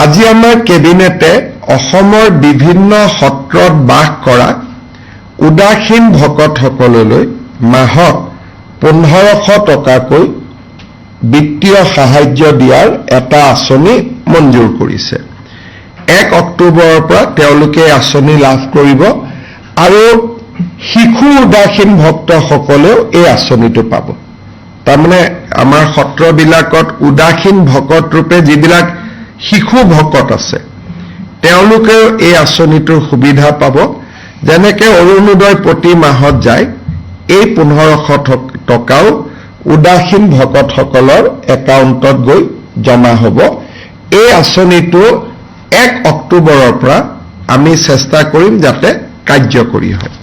আজি আমাৰ কেবিনেটে অসমৰ বিভিন্ন সত্ৰত বাস কৰা উদাসীন ভকতসকললৈ মাহত পোন্ধৰশ টকাকৈ বিত্তীয় সাহায্য দিয়াৰ এটা আঁচনি মঞ্জুৰ কৰিছে। এক অক্টোবৰৰ পৰা তেওঁলোকে আঁচনি লাভ কৰিব আৰু শিশু উদাসীন ভক্তসকলেও এই আঁচনিটো পাব। তাৰমানে আমাৰ সত্ৰবিলাকত উদাসীন ভকত ৰূপে যিবিলাক শিশু ভকত আছে। তেওঁলোকেও এই আঁচনিটোৰ সুবিধা পাব। যেনেকে অৰুণোদয় প্ৰতি মাহত যায়, এই পোন্ধৰশ টকাও উদাসীন ভকতসকলৰ একাউণ্টত গৈ জমা হ'ব। এই আঁচনিটো এক অক্টোবৰৰ পৰা আমি চেষ্টা কৰিম যাতে কাৰ্যকৰী হয়।